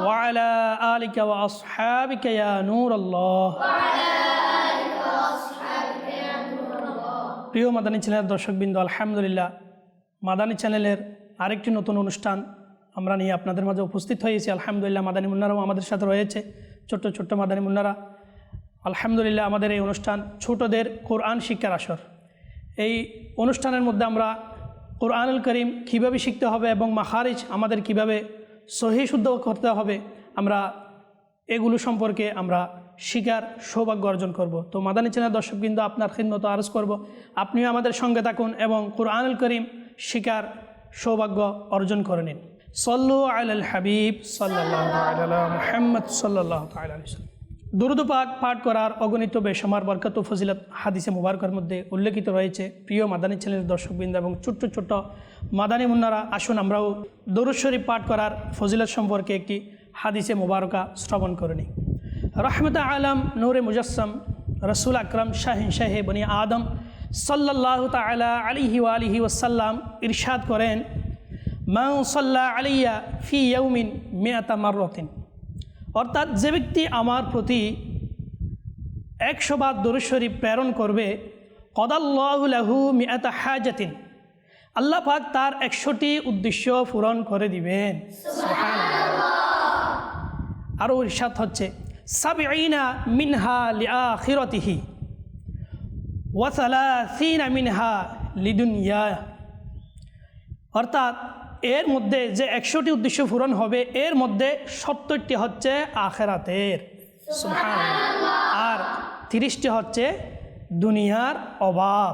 وعلى آلك وأصحابك يا نور الله প্রিয় মাদানী চ্যানেলের দর্শকবৃন্দ আলহামদুলিল্লাহ মাদানী চ্যানেলের আরেকটি নতুন অনুষ্ঠান আমরা নিয়ে আপনাদের মাঝে উপস্থিত হয়েছি আলহামদুলিল্লাহ মাদানী মুন্নারাও আমাদের সাথে রয়েছে ছোট্ট ছোট্ট মাদানী মুন্নারা আলহামদুলিল্লাহ আমাদের এই অনুষ্ঠান ছোটদের কোরআন শিক্ষার আসর এই অনুষ্ঠানের মধ্যে আমরা কোরআনুল করিম কীভাবে শিখতে হবে এবং মাখারিজ আমাদের কিভাবে সহি শুদ্ধ করতে হবে। আমরা এগুলো সম্পর্কে আমরা শিকার সৌভাগ্য অর্জন করব। তো মাদানী চেনার দর্শক কিন্তু আপনার খিদমতো আরজ করব। আপনিও আমাদের সঙ্গে থাকুন এবং কুরআনুল করিম শিকার সৌভাগ্য অর্জন করে নিন। সল্লু আল হাবিব সাল্লাহ মোহাম্মদ সাল্লাহ দুরুদ পাক পাঠ করার অগণিত বেসমার বরকত ও ফজিলত হাদিসে মুবারকের মধ্যে উল্লেখিত রয়েছে। প্রিয় মাদানী চ্যানেলের দর্শকবৃন্দ এবং ছোট্ট ছোট্ট মাদানী মুন্নারা, আসুন আমরাও দরুদ পাঠ করার ফজিলত সম্পর্কে একটি হাদিসে মুবারকা শ্রবণ করে নিই। রহমত আলম নূরে মুজাসম রসুল আকরম শাহিন শাহে বনি আদম সাল্লাহ তালা আলিহি আলিহি ওসাল্লাম ইরশাদ করেন মাউ সাল্লাহ আলিয়া ফি ইয়ৌমিন মেয়াতা মাররতিন। অর্থাৎ যে ব্যক্তি আমার প্রতি একশো বার দরুশরীফ প্রেরণ করবে, কদাল্লাহু মিয়াতা হাজাতিন, আল্লাহ পাক তার একশোটি উদ্দেশ্য পূরণ করে দিবেন। আরও ইরশাদ হচ্ছে মিনহা লিয়া খিরতিহি ওয়াসালাসিনা মিনহা লিদুনিয়া অর্থাৎ এর মধ্যে যে একশোটি উদ্দেশ্য পূরণ হবে, এর মধ্যে সত্তরটি হচ্ছে আখেরাতের। আর তিরিশটি হচ্ছে দুনিয়ার অভাব।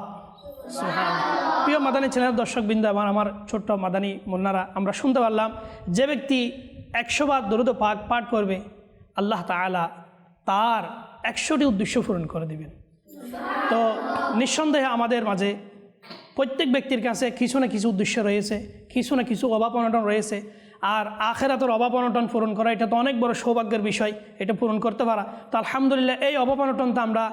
প্রিয় মাদানী চ্যানেলের দর্শকবৃন্দ, আমার আমার ছোট্ট মাদানী মুন্নারা আমরা শুনতে পারলাম যে ব্যক্তি একশো বার দরুদ পাক পাঠ করবে, আল্লাহ তালা তার একশোটি উদ্দেশ্য পূরণ করে দিবেন। তো নিঃসন্দেহে আমাদের মাঝে প্রত্যেক ব্যক্তির কাছে কিছু না কিছু উদ্দেশ্য রয়েছে, কিছু না কিছু অভাব অনটন রয়েছে, আর আখেরাতের অভাব অনটন পূরণ করা এটা তো অনেক বড় সৌভাগ্যের বিষয়, এটা পূরণ করতে পারা। তো আলহামদুলিল্লাহ এই অভাব অনটনটা আমরা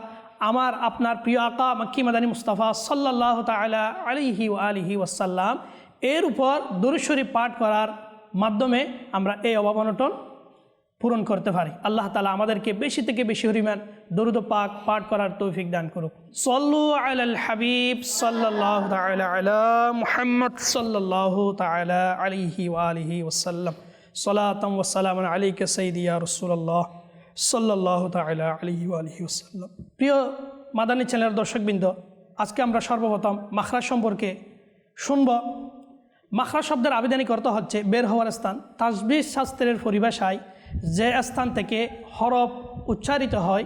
আমার আপনার প্রিয় আকা মাক্কি মাদানী মুস্তাফা সাল্লাহ তালা আলিহি আলিহি ওয়াসাল্লাম এর উপর দুরুশ্বরী পাঠ করার মাধ্যমে আমরা এই অভাব অনটন পূরণ করতে পারি। আল্লাহ তালা আমাদেরকে বেশি থেকে বেশি হরিমান, দরুদ পাক পাঠ করার তৌফিক দান করুক। সল্লু আল হাবিব সাল্লাহ মুহাম্মদ সাল্লাহ তালা আলিহি আলিহি ওসাল্লাম সলাতম ওসালাম আলীকে সঈদিয়া রসুল্লাহ সাল্লাহ তালা আলিহি আলিহি ওসাল্লাম প্রিয় মাদানী চ্যানেলের দর্শকবৃন্দ, আজকে আমরা সর্বপ্রথম মাখরা সম্পর্কে শুনব। মাখরা শব্দের আবেদনই করতে হচ্ছে বের হওয়ার স্থান তাজবির শাস্ত্রের পরিভাষায় যে স্থান থেকে হরফ উচ্চারিত হয়,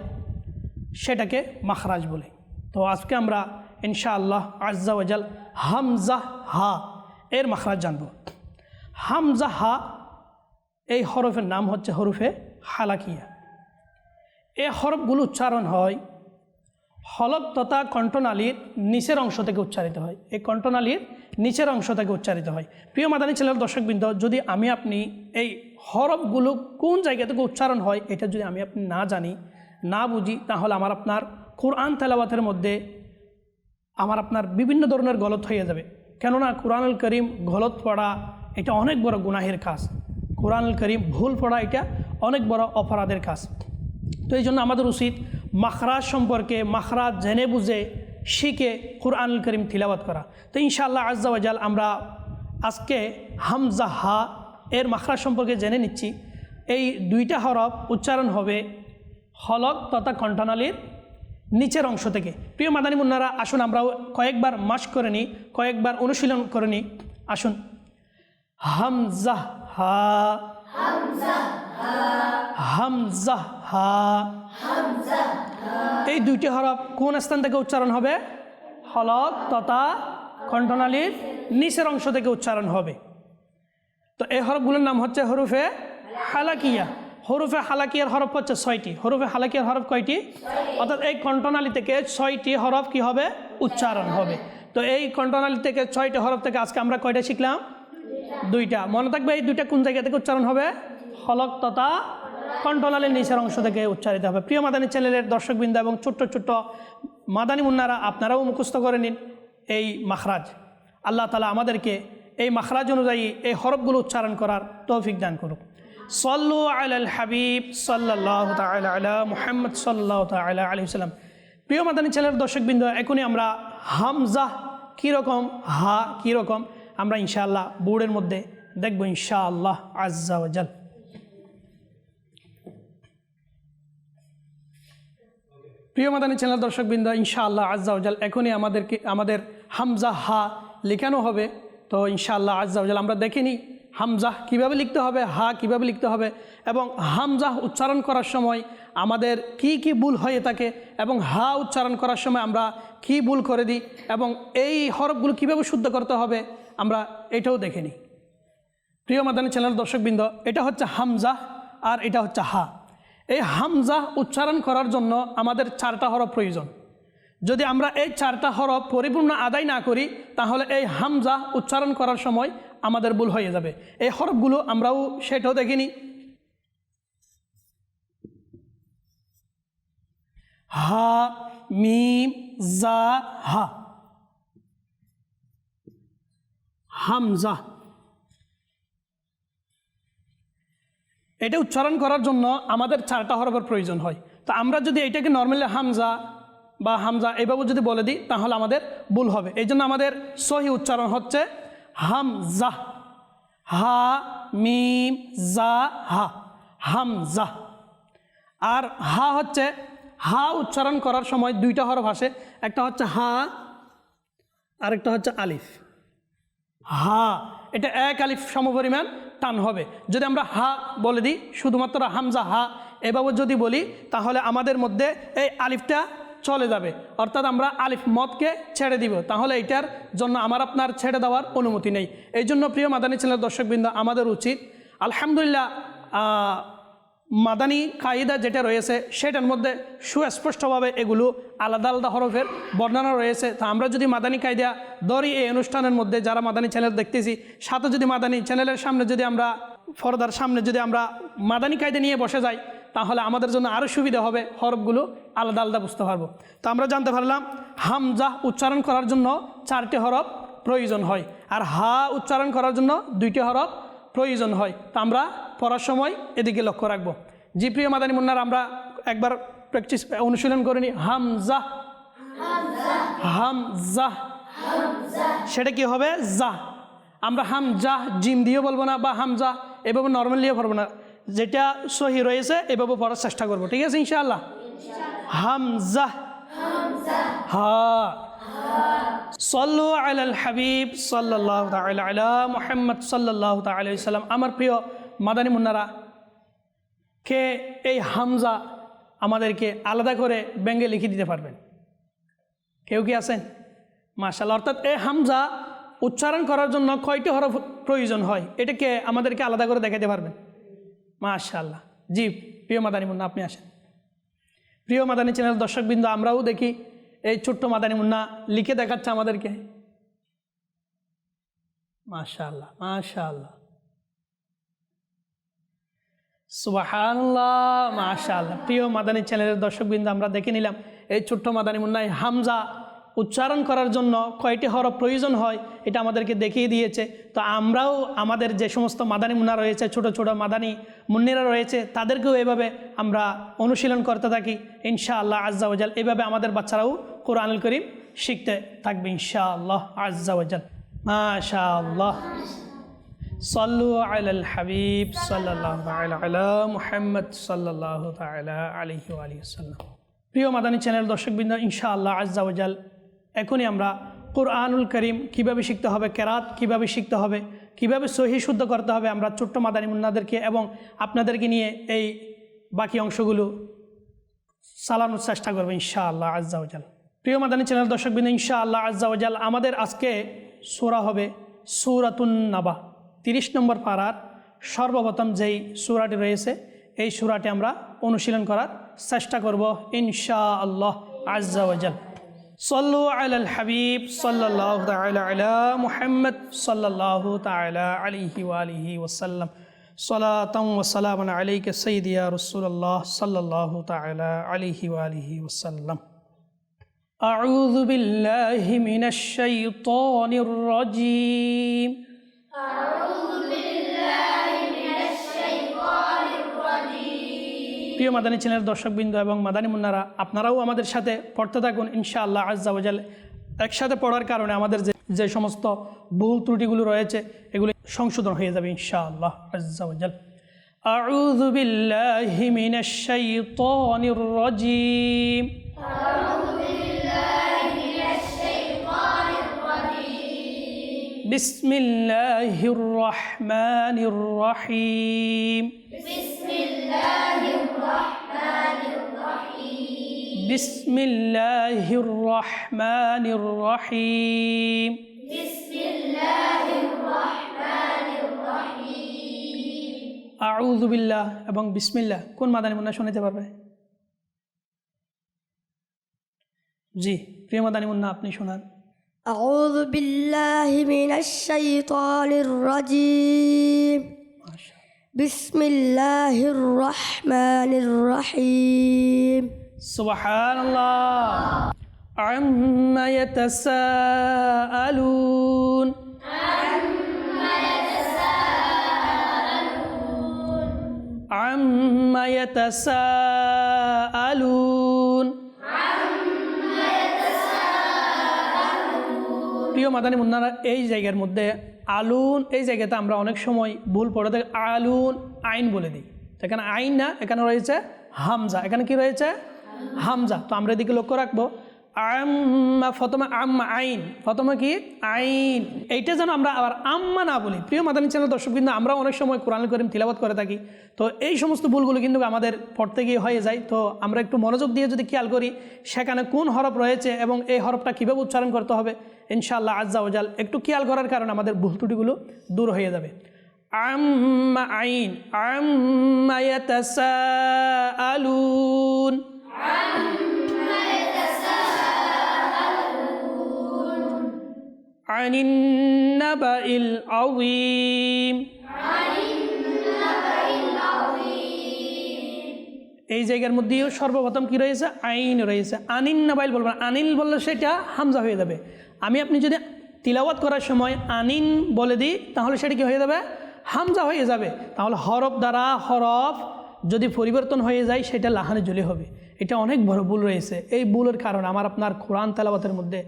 সেটাকে মাখরাজ বলে। তো আজকে আমরা ইনশাআল্লাহ আজ্জাওয়াজাল হামজা হা এর মাখরাজ জানব। হামজা হা এই হরফের নাম হচ্ছে হরফে হালাকিয়া। এই হরফগুলো উচ্চারণ হয় হলক তথা কণ্ঠনালীর নিচের অংশ থেকে উচ্চারিত হয়। এই কণ্ঠনালীর নিচের অংশ থেকে উচ্চারিত হয়। প্রিয় মাদানী ছেলের দর্শকবৃন্দ, যদি আমি আপনি এই হরফগুলো কোন জায়গা থেকে উচ্চারণ হয়, এটা যদি আমি আপনি না জানি, না বুঝি, তাহলে আমার আপনার কোরআন তেলাওয়াতের মধ্যে আমার আপনার বিভিন্ন ধরনের গলত হয়ে যাবে। কেননা কোরআনুল করিম গলত পড়া এটা অনেক বড় গুনাহের কাজ। কোরআনুল করিম ভুল পড়া এটা অনেক বড় অপরাধের কাজ। তো এই জন্য আমাদের উচিত মাখরাজ সম্পর্কে, মাখরাজ জেনে বুঝে শিখে কোরআনুল করিম তিলাবাত করা। তো ইনশাআল্লাহ আজ্জাওয়াজাল আমরা আজকে হামজা হা এর মাখরাজ সম্পর্কে জেনে নিচ্ছি। এই দুইটা হরফ উচ্চারণ হবে হলক তথা কণ্ঠনালীর নিচের অংশ থেকে। প্রিয় মাদানী মুন্নারা, আসুন আমরাও কয়েকবার মাস করে নিই, কয়েকবার অনুশীলন করে নিই। আসুন। হামজা হা। হামজা হা। এই দুইটি হরফ কোন স্থান থেকে উচ্চারণ হবে? হলক তথা কণ্ঠনালীর নিচের অংশ থেকে উচ্চারণ হবে। তো এই হরফগুলোর নাম হচ্ছে হরুফে হালাকিয়া। হরুফে হালাকিয়ার হরফ হচ্ছে ছয়টি। হরুফে হালাকিয়ার হরফ কয়টি? অর্থাৎ এই কণ্ঠনালী থেকে ছয়টি হরফ কি হবে? উচ্চারণ হবে। তো এই কণ্ঠনালী থেকে ছয়টি হরফ থেকে আজকে আমরা কয়টা শিখলাম? দুইটা। মনে থাকবে এই দুইটা কোন জায়গা থেকে উচ্চারণ হবে? হলক তথা কণ্ঠনালীর নিচের অংশ থেকে উচ্চারিত হবে। প্রিয় মাদানী চ্যানেলের দর্শকবৃন্দ এবং ছোট্ট ছোট্ট মাদানী মুন্নারা, আপনারাও মুখস্থ করে নিন এই মাখরাজ। আল্লাহ তালা আমাদেরকে এই মাখরাজ অনুযায়ী এই হরফগুলো উচ্চারণ করার তৌফিক দান করুক। সল্লু আল হাবিব সাল্লাহ তালা মুহাম্মদ সাল্লাহ তালা আলি সাল্লাম প্রিয় মাদানী চ্যানেলের দর্শকবৃন্দ, এখনই আমরা হামজাহ কীরকম হা কীরকম আমরা ইনশাআল্লাহ বোর্ডের মধ্যে দেখব ইনশাআল্লাহ আজ্জাওয়াজাল প্রিয় মাদানী চ্যানেল দর্শকবৃন্দ, ইনশাআল্লাহ আজ্জাওজাল এখনই আমাদেরকে, আমাদের হামজা হা লেখানো হবে। তো ইনশাআল্লাহ আজ্জাওজাল আমরা দেখিনি হামজাহ কীভাবে লিখতে হবে, হা কীভাবে লিখতে হবে এবং হামজাহ উচ্চারণ করার সময় আমাদের কি কি ভুল হয়ে থাকে এবং হা উচ্চারণ করার সময় আমরা কি ভুল করে দিই এবং এই হরফগুলো কীভাবে শুদ্ধ করতে হবে, আমরা এটাও দেখে নিই। প্রিয় মাদানী চ্যানেল দর্শকবৃন্দ, এটা হচ্ছে হামজা আর এটা হচ্ছে হা। এই হামজা উচ্চারণ করার জন্য আমাদের চারটা হরফ প্রয়োজন। যদি আমরা এই চারটা হরফ পরিপূর্ণ আদায় না করি, তাহলে এই হামজা উচ্চারণ করার সময় আমাদের ভুল হয়ে যাবে। এই হরফগুলো আমরাও সেটাও দেখিনি। হা, মিম, জা, হা। হামজা। এটা উচ্চারণ করার জন্য আমাদের চারটা হরফের প্রয়োজন হয়। তো আমরা যদি এটাকে নর্মালি হামজা বা হামজা এইভাবে যদি বলে দিই, তাহলে আমাদের ভুল হবে। এই জন্য আমাদের সহি উচ্চারণ হচ্ছে হামজা। হা, মিম, জা, হা। হামজা। আর হা হচ্ছে, হা উচ্চারণ করার সময় দুইটা হরফ আসে। একটা হচ্ছে হা, আরেকটা হচ্ছে আলিফ। হা, এটা এক আলিফ সমপরিমাণ। টান হবে। যদি আমরা হা বলে দিই, শুধুমাত্র হামজা হা, এভাবে যদি বলি, তাহলে আমাদের মধ্যে এই আলিফটা চলে যাবে। অর্থাৎ আমরা আলিফ মতকে ছেড়ে দিব। তাহলে এটার জন্য আমার আপনার ছেড়ে দেওয়ার অনুমতি নেই। এই জন্য প্রিয় মাদানী ছেলের দর্শকবৃন্দ, আমাদের উচিত, আলহামদুলিল্লাহ মাদানী কায়দা যেটা রয়েছে, সেটার মধ্যে সুস্পষ্টভাবে এগুলো আলাদা আলাদা হরফের বর্ণনা রয়েছে। তা আমরা যদি মাদানী কায়দা ধরি এই অনুষ্ঠানের মধ্যে, যারা মাদানী চ্যানেল দেখতেছি, সাথে যদি মাদানী চ্যানেলের সামনে যদি আমরা ফরদার সামনে যদি আমরা মাদানী কায়দা নিয়ে বসে যাই, তাহলে আমাদের জন্য আরও সুবিধা হবে হরফগুলো আলাদা আলাদা বুঝতে পারব। তো আমরা জানতে পারলাম, হামজা উচ্চারণ করার জন্য চারটি হরফ প্রয়োজন হয়, আর হা উচ্চারণ করার জন্য দুইটি হরফ প্রয়োজন হয়। তা আমরা পড়ার সময় এদিকে লক্ষ্য রাখব। জি, প্রিয় মাদানী মুন্নার, আমরা একবার প্র্যাকটিস অনুশীলন করে নিই হামজা। হামজা। সেটা কি হবে? জা আমরা হাম হামজা, জিম দিয়েও বলব না, বা হাম হামজা এভাবে নর্মালিও পড়ব না। যেটা সহি রয়েছে, এভাবে পড়ার চেষ্টা করব। ঠিক আছে, ইনশাআল্লাহ? হামজা। হা। সল্লু আলাল হাবিব সাল্লাহ মুহাম্মদ সাল্লাহ তাআলা সাল্লাম। আমার প্রিয় মাদানী মুন্নারা, কে এই হামজা আমাদেরকে আলাদা করে ব্যঙ্গে লিখে দিতে পারবেন? কেউ কি আছেন? মাশাল্লাহ অর্থাৎ এই হামজা উচ্চারণ করার জন্য কয়টি হরফ প্রয়োজন হয়? এটাকে আমাদেরকে আলাদা করে দেখাতে পারবেন? মাশাল্লাহ জি, প্রিয় মাদানী মুন্না, আপনি আসেন। প্রিয় মাদানী চ্যানেল দর্শকবৃন্দ, আমরাও দেখি এই ছোট্ট মাদানী মুন্না লিখে দেখাচ্ছে আমাদেরকে। মাশাল্লাহ মাশাল্লাহ সুবাহান্লাহ মাশাল্লাহ প্রিয় মাদানী চ্যানেলের দর্শকবৃন্দ, আমরা দেখে নিলাম, এই ছোট্ট মাদানী মুন্নায় হামজা উচ্চারণ করার জন্য কয়টি হরফ প্রয়োজন হয়, এটা আমাদেরকে দেখিয়ে দিয়েছে। তো আমরাও আমাদের যে সমস্ত মাদানী মুন্না রয়েছে, ছোট ছোট মাদানী মুন্নিরা রয়েছে, তাদেরকেও এভাবে আমরা অনুশীলন করতে থাকি। ইনশাআল্লাহ আজ্জাওয়াজাল এভাবে আমাদের বাচ্চারাও কোরআনুল করিম শিখতে থাকবে, ইনশাআল্লাহ আজ্জাওয়াজাল মাশাআল্লাহ। সল্লু আল হাবিব সাল্লাহ মুহাম্মদ সাল্লাহ আলহি আলিয়াল্লাম প্রিয় মাদানী চ্যানেল দর্শকবৃন্দ ইনশা আল্লাহ আজাল এখনই আমরা কোরআনুল করিম কীভাবে শিখতে হবে, কেরাত কীভাবে শিখতে হবে, কীভাবে সহি শুদ্ধ করতে হবে আমরা ছোট্ট মাদানী মুন্নাদেরকে এবং আপনাদেরকে নিয়ে এই বাকি অংশগুলো চালানোর চেষ্টা করব ইনশা আল্লাহ আজাল প্রিয় মাদানী চ্যানেল দর্শকবৃন্দ ইনশা আল্লাহ আজাল আমাদের আজকে সোরা হবে সৌরাতুন নাবা। তিরিশ নম্বর পাড়ার সর্বপ্রথম যেই সুরাটি রয়েছে এই সুরাটি আমরা অনুশীলন করার চেষ্টা করব ইনশা আল্লাহ আজ্জাওয়াজাল صلوا على الحبيب صلى الله تعالى على محمد صلى الله تعالى عليه وآله وسلم صلاة وسلاما عليك سيدي يا رسول الله صلى الله تعالى عليه وآله وسلم أعوذ بالله من الشيطان الرجيم প্রিয় মাদানী চ্যানেলের দর্শকবৃন্দ এবং মাদানী মুন্নারা আপনারাও আমাদের সাথে পড়তে থাকুন ইনশাআল্লাহ আজ্জাওয়াজাল একসাথে পড়ার কারণে আমাদের যে যে সমস্ত ভুল ত্রুটিগুলো রয়েছে এগুলো সংশোধন হয়ে যাবে ইনশাআল্লাহ আজ্জাওয়াজাল أعوذ بالله من الشيطان الرجيم بسم الله الرحمن الرحيم بسم الله الرحمن الرحيم আউযু বিল্লাহ এবং বিসমিল্লাহ কোন মাদানী মুন্না শোনাতে পারবে জি প্রিয় মাদানী মুন্না আপনি শোনান أعوذ بالله من الشيطان الرجيم. بسم الله الرحمن الرحيم. سبحان الله عما يتساءلون. عما يتساءلون. প্রিয় মাদানী মুন্নারা, এই জায়গার মধ্যে আলুন, এই জায়গাতে আমরা অনেক সময় ভুল পড়ে থাকি। আলুন আইন বলে দিই। এখানে আইন না, এখানে রয়েছে হামজা। এখানে কি রয়েছে? হামজা। তো আমরা এদিকে লক্ষ্য রাখব। আম্মা প্রথমে আম্মা আইন। প্রথমে কি? আইন। এইটা যেন আমরা আবার আম্মা না বলি। প্রিয় মাদানী চ্যানেল দর্শক কিন্তু আমরা অনেক সময় কোরআন করিম তিলাবাত করে থাকি। তো এই সমস্ত ভুলগুলো কিন্তু আমাদের পড়তে গিয়ে হয়ে যায়। তো আমরা একটু মনোযোগ দিয়ে যদি খেয়াল করি, সেখানে কোন হরফ রয়েছে এবং এই হরফটা কীভাবে উচ্চারণ করতে হবে, ইনশাআল্লাহ আজ্জা ওজাল একটু খেয়াল করার কারণে আমাদের ভুল ত্রুটিগুলো দূর হয়ে যাবে। আম্মা আইন। আম্মা ইয়াতাসাআলুন। عن النبأ العظيم এই জায়গার মধ্যেও সর্বপ্রথম কি রয়েছে আইন রয়েছে আনিন নাবাইল বলবেন আনিল বললে সেটা হামজা হয়ে যাবে আমি আপনি যদি তিলাওয়াত করার সময় আনিন বলে দিই তাহলে সেটা কি হয়ে যাবে হামজা হয়ে যাবে তাহলে হরফ দ্বারা হরফ যদি পরিবর্তন হয়ে যায় সেটা লাহানে জলে হবে এটা অনেক বড় ভুল রয়েছে। এই ভুলের কারণ আমার আপনার কোরআন তেলাবাতের মধ্যে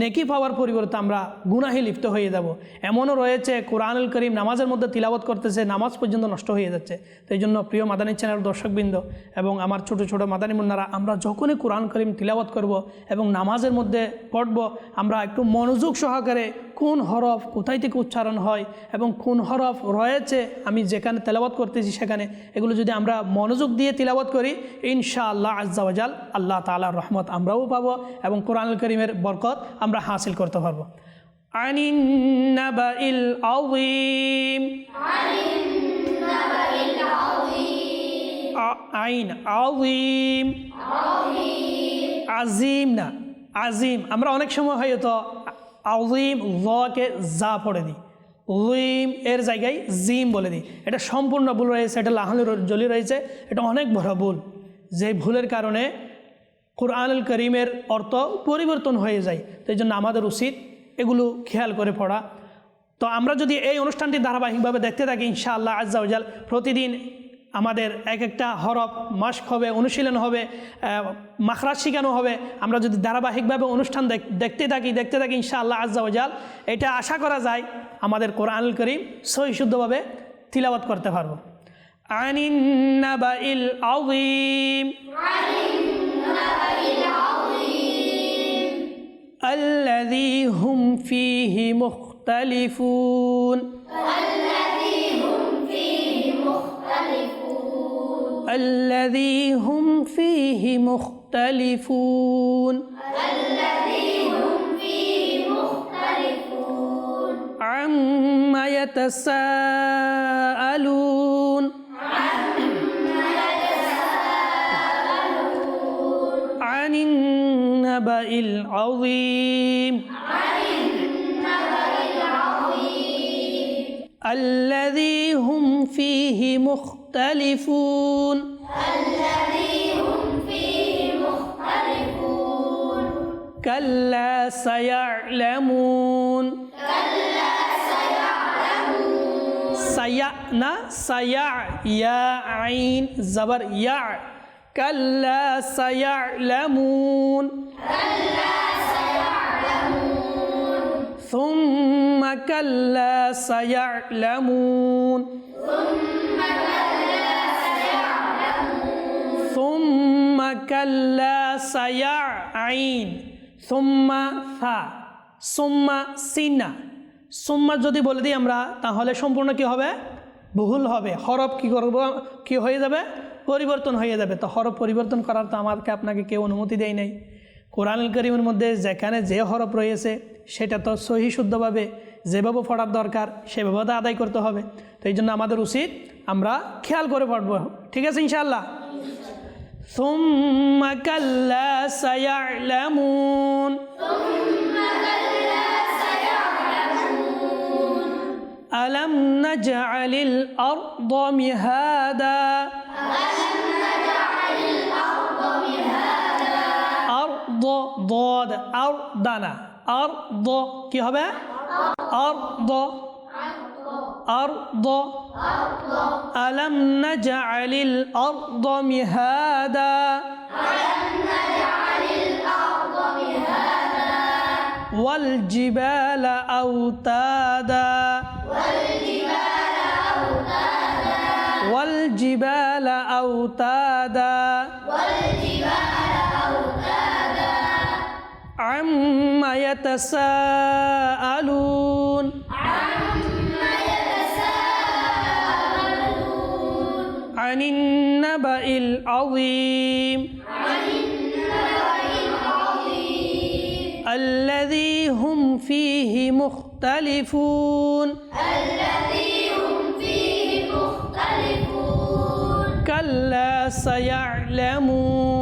নেকি পাওয়ার পরিবর্তে আমরা গুনাহে লিপ্ত হয়ে যাব। এমনও রয়েছে, কোরআনুল করিম নামাজের মধ্যে তিলাবত করতেছে, নামাজ পর্যন্ত নষ্ট হয়ে যাচ্ছে। এই জন্য প্রিয় মাদানী চ্যানেল দর্শকবৃন্দ এবং আমার ছোট ছোট মাদানী মুন্নারা, আমরা যখনই কোরআন করিম তিলাবত করব এবং নামাজের মধ্যে পড়ব, আমরা একটু মনোযোগ সহকারে কোন হরফ কোথায় থেকে উচ্চারণ হয় এবং কোন হরফ রয়েছে, আমি যেখানে তেলাবাত করতেছি সেখানে, এগুলো যদি আমরা মনোযোগ দিয়ে তিলাবাত করি, ইনশাআল্লাহ আজ্জাওয়াজাল আল্লাহ তালার রহমত আমরাও পাবো এবং কোরআন করিমের বরকত আমরা হাসিল করতে পারব। আইন আযীম। আজিম না আজিম আমরা অনেক সময় হয়তো আজিম লকে জা পড়ে দিই। লিম এর জায়গায় জিম বলে দিই। এটা সম্পূর্ণ ভুল রয়েছে, এটা লাহানি জলি রয়েছে, এটা অনেক বড় ভুল। যে ভুলের কারণে কোরআনুল করিমের অর্থ পরিবর্তন হয়ে যায়, তো এই জন্য আমাদের উচিত এগুলো খেয়াল করে পড়া। তো আমরা যদি এই অনুষ্ঠানটি ধারাবাহিকভাবে দেখতে থাকি, ইনশাআল্লাহ আজ্জাউজাল প্রতিদিন আমাদের এক একটা হরফ মাস্ক হবে, অনুশীলন হবে মাখরাজ শিখানো হবে। আমরা যদি ধারাবাহিকভাবে অনুষ্ঠান দেখ- দেখতে থাকি দেখতে থাকি, ইনশাআল্লাহ আজ্জাউজাল এটা আশা করা যায় আমাদের কোরআনুল করিম সহি শুদ্ধভাবে তিলাবাত করতে পারব। عن النبأ العظيم. عن النبأ العظيم الذي هم فيه مختلفون الذي هم فيه مختلفون الذي هم فيه مختلفون. الذي هم فيه مختلفون. عما يتساءلون. النبأ العظيم. عن النبأ العظيم الذي هم فيه مختلفون. الذي هم فيه مختلفون كلا سيعلمون. كلا سيعلمون سيأنا سيع يا عين. زبر يع كلا سيعلمون ثم كلا سيعلمون ثم كلا سيعين ثم ثا ثم সিনা সুম্মা যদি বলে দিই আমরা তাহলে সম্পূর্ণ কি হবে বহুল হবে হরফ কি করব কি হয়ে যাবে পরিবর্তন হয়ে যাবে তো হরফ পরিবর্তন করার তো আমাকে আপনাকে কেউ অনুমতি দেয় নাই কোরআন করিমের মধ্যে যেখানে যে হরফ রয়েছে সেটা তো সহি শুদ্ধভাবে যেভাবে পড়ার দরকার সেভাবে তো আদায় করতে হবে তো এই জন্য আমাদের উচিত আমরা খেয়াল করে পড়বো ঠিক আছে ইনশাআল্লাহ ثم كلا سيعلمون ألم نجعل الأرض مهادا أرض ضاد أرضنا أرض কি হবে أرض أرض ألم نجعل الأرض مهادا والجبال أوتادا والجبال أوتادا عما يتساءلون عما يتساءلون عن النبأ العظيم عن النبأ العظيم الذي هم فيه مختلفون الذي هم فيه مختلفون كلا سيعلمون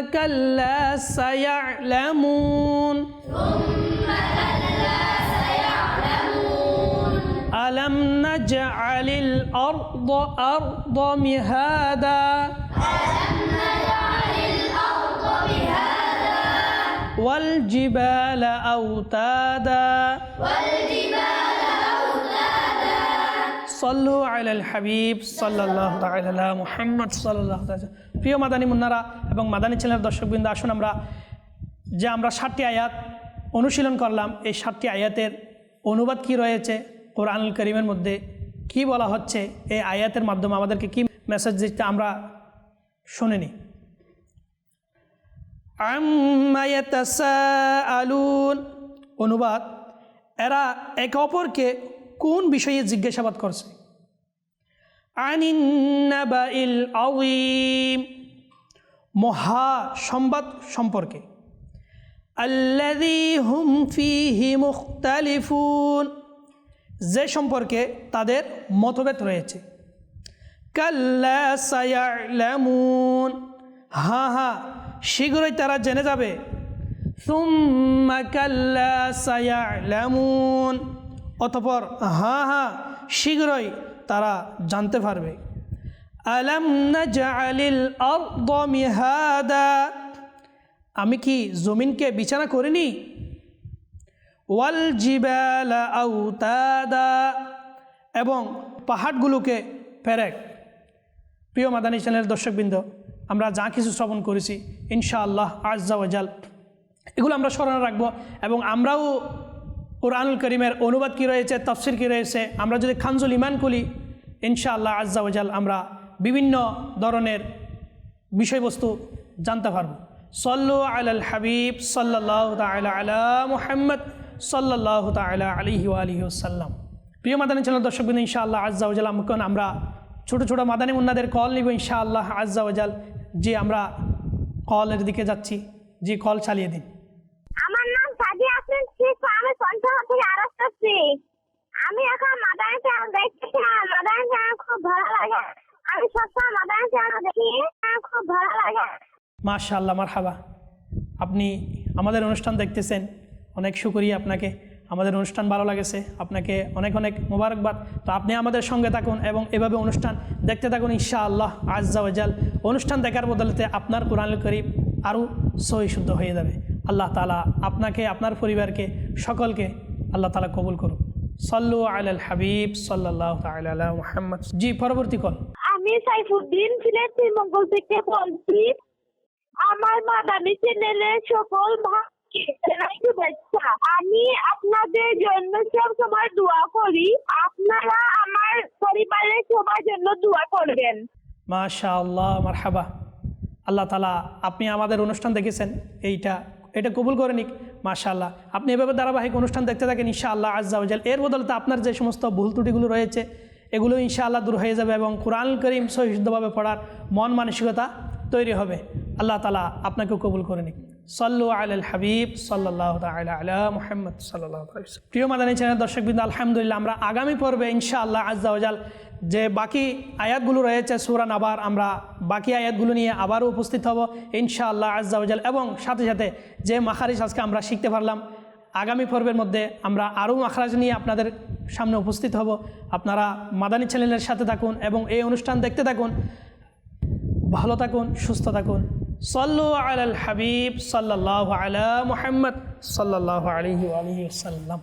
كلا سيعلمون ثم كلا سيعلمون ألم نجعل الأرض أرض مهادا ألم نجعل الأرض مهادا والجبال أوتادا والجبال সল্লু আল হাবিব সাল্লাহ তাল্লাহ সাল্লাহ প্রিয় মাদানী মুন্নারা এবং মাদানী চ্যানেলের দর্শকবৃন্দ, আসুন আমরা যে আমরা ষাটটি আয়াত অনুশীলন করলাম, এই ষাটটি আয়াতের অনুবাদ কি রয়েছে, কোরআনুল করিমের মধ্যে কি বলা হচ্ছে, এই আয়াতের মাধ্যমে আমাদেরকে কি মেসেজ দিচ্ছে আমরা শুনে নিই। আলুন অনুবাদ, এরা একে অপরকে কোন বিষয়ে জিজ্ঞাসাবাদ করছে? মহা সংবাদ সম্পর্কে। যে সম্পর্কে তাদের মতভেদ রয়েছে। কাল্লা সায়ালামুন। হ্যাঁ হ্যাঁ শীঘ্রই তারা জেনে যাবে। সুম্মা কাল্লা সায়ালামুন। অতপর হ্যাঁ হ্যাঁ শীঘ্রই তারা জানতে পারবে। মিহাদা, আমি কি জমিনকে বিছানা করিনি? ওয়াল জিবালা এবং পাহাড়গুলোকে পেরেক। প্রিয় মাদানী চ্যানেলের দর্শকবৃন্দ, আমরা যা কিছু শ্রবণ করেছি, ইনশাআল্লাহ আজাল এগুলো আমরা স্মরণে রাখব এবং আমরাও কোরআনুল করিমের অনুবাদ কী রয়েছে, তফসির কী রয়েছে, আমরা যদি খানজুল ইমান খুলি, ইনশাআল্লাহ আজাল আমরা বিভিন্ন ধরনের বিষয়বস্তু জানতে পারব। সল্লু আল হাবিব সাল্লাহ তালা আলা মুহাম্মদ সাল্লাহ তালা আলিহি আলহি সাল্লাম প্রিয় মাদানী চ্যানেল দর্শকবৃন্দ ইনশাআল্লাহ আজ্জাউজাল আমকন আমরা ছোটো ছোটো মাদানী মুন্নাদের কল নিব, ইনশাআল্লাহ আজ্জাউজাল যে আমরা কলের দিকে যাচ্ছি, যে কল চালিয়ে দিন আমার নাম সাদিয়া আফরিন শিখু আমি পঞ্চগড় থেকে আরস করছি আমি এখন মাদানী চ্যানেল খুব ভালো লাগে। আমি সবসময় মাদানী চ্যানেল মাশাআল্লাহ, মারহাবা। আপনি আমাদের অনুষ্ঠান দেখতেছেন, অনেক শুকরিয়া আপনাকে। আমাদের অনুষ্ঠান ভালো লাগেছে, আপনাকে অনেক অনেক মোবারকবাদ। তো আপনি আমাদের সঙ্গে থাকুন এবং এভাবে অনুষ্ঠান দেখতে থাকুন ইনশা আল্লাহ আজাল অনুষ্ঠান দেখার বদলেতে আপনার কোরআন করিব আরও সহি শুদ্ধ হয়ে যাবে। আল্লাহ তালা আপনাকে, আপনার পরিবারকে, সকলকে আল্লাহ তালা কবুল করুন সল্লু আল হাবিব সাল্লাহ তাল মোহাম্মদ। জি পরবর্তী কল আমি সাইফুদ্দিন সিলেট শ্রীমঙ্গল থেকে বলছি আমার মাদানি চ্যানেলের সকল আমি আপনাদের জন্য সব সময় দোয়া করি। আপনারা আমার পরিবারের সবার জন্য দোয়া করবেন। মাশা আল্লাহ মারহাবা। আল্লাহ তালা আপনি আমাদের অনুষ্ঠান দেখেছেন? এইটা এটা কবুল করে নিক মাশাল্লাহ আপনি এভাবে ধারাবাহিক অনুষ্ঠান দেখতে থাকেন, ইনশাআল্লাহ আজ্জাউজাল এর বদলতে আপনার যে সমস্ত ভুল ত্রুটিগুলো রয়েছে, এগুলো ইনশা আল্লাহ দূর হয়ে যাবে এবং কোরআন করিম সহিষ্ণুভাবে পড়ার মন মানসিকতা তৈরি হবে। আল্লাহ তালা আপনাকেও কবুল করে নিক। সল্লু আল হাবিব সাল্লাহ আলা মোহাম্মদ সাল্লাহ প্রিয় মাদানী চ্যানেল, দর্শকবৃন্দ, আলহামদুলিল্লাহ, আমরা আগামী পর্বে ইনশা আল্লাহ আজ্জাউজাল যে বাকি আয়াতগুলো রয়েছে সুরান আবার আমরা বাকি আয়াতগুলো নিয়ে আবারও উপস্থিত হব ইনশাআল্লাহ আজ্জাউজাল এবং সাথে সাথে যে মাখারিজ আজকে আমরা শিখতে পারলাম, আগামী পর্বের মধ্যে আমরা আরও মাখরাজ নিয়ে আপনাদের সামনে উপস্থিত হব। আপনারা মাদানী চ্যানেলের সাথে থাকুন এবং এই অনুষ্ঠান দেখতে থাকুন। ভালো থাকুন, সুস্থ থাকুন। সল্লু আল হাবিব সাল্লাহ আলা মোহাম্মদ সাল্লাহ আলহি আলহি সাল্লাম